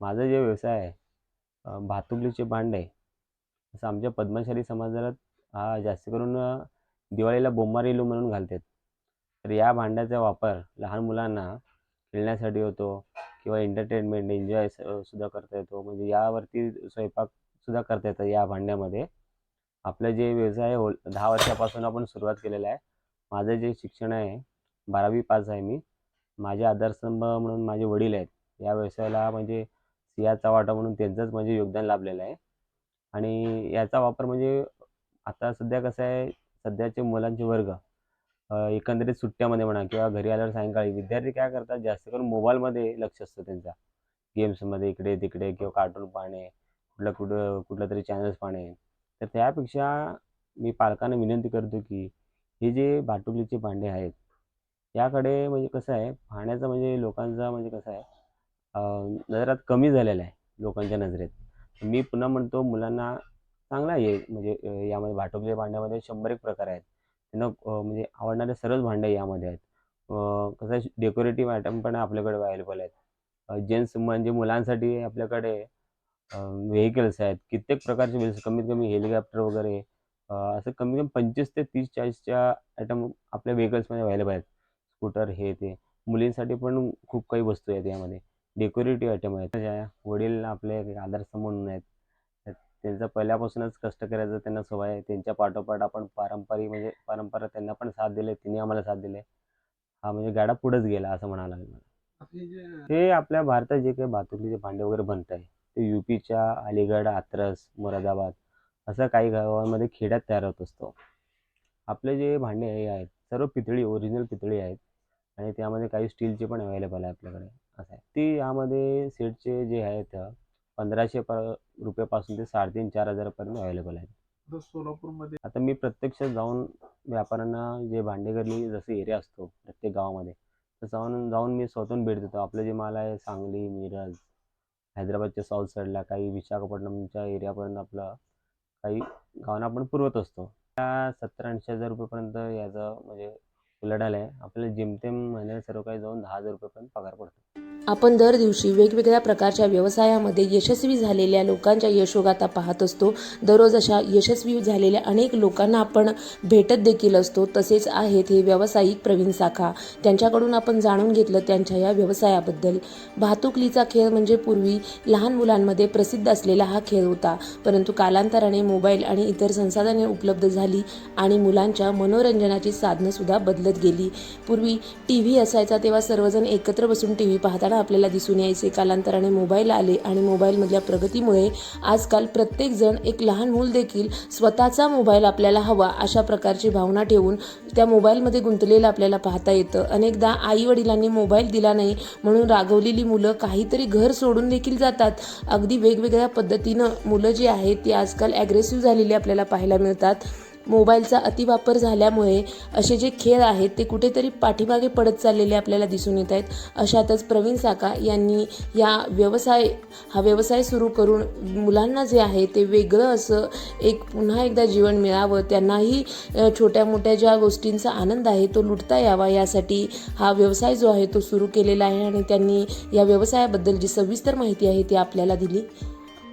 माझा जे व्यवसाय आहे भातुकलीचे भांडे असं आमच्या पद्मशाली समाजात हा जास्त करून दिवाळीला बोंबारेलू म्हणून घालतात. तर या भांड्याचा वापर लहान मुलांना खेळण्यासाठी होतो किंवा एंटरटेनमेंट एन्जॉय सुद्धा करता येतो. म्हणजे यावरती स्वयंपाकसुद्धा करता येतं या भांड्यामध्ये. आपलं जे व्यवसाय हो दहा वर्षापासून आपण सुरुवात केलेला आहे. माझं जे शिक्षण आहे बारावी पास आहे मी. माझे आधारस्तंभ म्हणून माझे वडील आहेत. या व्यवसायाला म्हणजे सियाचा वाटा म्हणून त्यांचंच म्हणजे योगदान लाभलेलं आहे. आणि याचा वापर म्हणजे आता सध्या कसं आहे सध्याचे मुलांचे वर्ग एकंदरीत सुट्ट्यामध्ये म्हणा किंवा घरी आल्यावर सायंकाळी विद्यार्थी काय करतात जास्त करून मोबाईलमध्ये लक्ष असतं त्यांचा. गेम्समध्ये इकडे तिकडे किंवा कार्टून पाहणे कुठलं कुठं कुठलं तरी चॅनल्स पाहणे. तर त्यापेक्षा मी पालकांना विनंती करतो की हे जे भाटुकलीचे भांडे आहेत याकडे म्हणजे कसं आहे पाहण्याचा म्हणजे लोकांचा म्हणजे कसं आहे नजरात कमी झालेला आहे लोकांच्या नजरेत. मी पुन्हा म्हणतो मुलांना चांगला आहे. म्हणजे यामध्ये भातुकली भांड्यामध्ये शंभर एक प्रकार आहेत. त्यांना म्हणजे आवडणारे सर्वच भांडे यामध्ये आहेत. कसं आहे डेकोरेटिव्ह आयटम पण आपल्याकडे अवेलेबल आहेत. जेंट्स म्हणजे मुलांसाठी आपल्याकडे व्हेकल्स आहेत. कित्येक प्रकारचे व्हेकल्स कमीत कमी हेलिकॉप्टर वगैरे असं कमी कमी पंचवीस ते तीस चाळीसच्या आयटम आपल्या व्हेकल्समध्ये अवेलेबल आहेत. स्कूटर हे ते. मुलींसाठी पण खूप काही वस्तू आहेत यामध्ये. डेकोरेटिव्ह आयटम आहेत. ज्या वडील आपले आदर्श म्हणून आहेत. त्यांचं पहिल्यापासूनच कष्ट करायचं त्यांना सवय आहे. त्यांच्या पाठोपाठ आपण पारंपरिक म्हणजे परंपरा त्यांना पण साथ दिले तिने आम्हाला साथ दिले. हा म्हणजे गाडा पुढंच गेला असं म्हणावं लागेल हे आपल्या भारतात जे काही भातुकलीचे भांडे वगैरे बनत आहे ते यू पीच्या अलीगड हाथरस मुरादाबाद असं काही गावामध्ये खेड्यात तयार होत असतो. आपले जे भांडे हे आहेत सर्व पितळी ओरिजिनल पितळी आहेत. आणि त्यामध्ये काही स्टीलचे पण अवेलेबल आहे आपल्याकडे. असं आहे. ती यामध्ये सेटचे जे आहेत पंधराशे प रुपयापासून ते साडेतीन चार हजारापर्यंत अवेलेबल आहेत. आता सोलापूरमध्ये आता मी प्रत्यक्ष जाऊन व्यापाऱ्यांना जे भांडेगरली जसे एरिया असतो प्रत्येक गावामध्ये तर जाऊन जाऊन मी स्वतःहून भेट देतो. आपलं जे माल आहे सांगली मिरज हैदराबादच्या साऊथ साईडला काही विशाखापट्टणमच्या एरियापर्यंत आपलं काही गावांना आपण पुरवत असतो. त्या सत्तर ऐंशी हजार रुपयेपर्यंत याचं म्हणजे उलाढाल आहे आपल्याला जेमतेम महिन्याला सर्व काही जाऊन दहा हजार रुपयेपर्यंत पगार पडतो. आपण दर दिवशी वेगवेगळ्या प्रकारच्या व्यवसायामध्ये यशस्वी झालेल्या लोकांच्या यशोगाथा पाहत असतो. दररोज अशा यशस्वी झालेल्या अनेक लोकांना आपण भेटत देखील असतो. तसेच आहेत हे व्यावसायिक प्रवीण साखा. त्यांच्याकडून आपण जाणून घेतलं त्यांच्या या व्यवसायाबद्दल. भातुकलीचा खेळ म्हणजे पूर्वी लहान मुलांमध्ये प्रसिद्ध असलेला हा खेळ होता. परंतु कालांतराने मोबाईल आणि इतर संसाधने उपलब्ध झाली आणि मुलांच्या मनोरंजनाची साधनंसुद्धा बदलत गेली. पूर्वी टी व्ही असायचा तेव्हा सर्वजण एकत्र बसून टी व्ही पाहताना आपल्याला दिसून यायचे. कालांतराने मोबाईल आले आणि मोबाईलमधल्या प्रगतीमुळे आजकाल प्रत्येकजण एक लहान मूल देखील स्वतःचा मोबाईल आपल्याला हवा अशा प्रकारची भावना ठेवून त्या मोबाईलमध्ये गुंतलेलं आपल्याला पाहता येतं. अनेकदा आई वडिलांनी मोबाईल दिला नाही म्हणून रागवलेली मुलं काहीतरी घर सोडून देखील जातात. अगदी वेगवेगळ्या पद्धतीनं मुलं जी आहेत ती आजकाल ॲग्रेसिव्ह झालेली आपल्याला पाहायला मिळतात. मोबाईलचा अतिवापर झाल्यामुळे असे जे खेळ आहेत ते कुठेतरी पाठीमागे पडत चाललेले आपल्याला दिसून येत आहेत. अशातच प्रवीण साका यांनी या व्यवसाय हा व्यवसाय सुरू करून मुलांना जे आहे ते वेगळं असं एक पुन्हा एकदा जीवन मिळावं त्यांनाही छोट्या मोठ्या ज्या गोष्टींचा आनंद आहे तो लुटता यावा यासाठी हा व्यवसाय जो आहे तो सुरू केलेला आहे आणि त्यांनी या व्यवसायाबद्दल जी सविस्तर माहिती आहे ती आपल्याला दिली.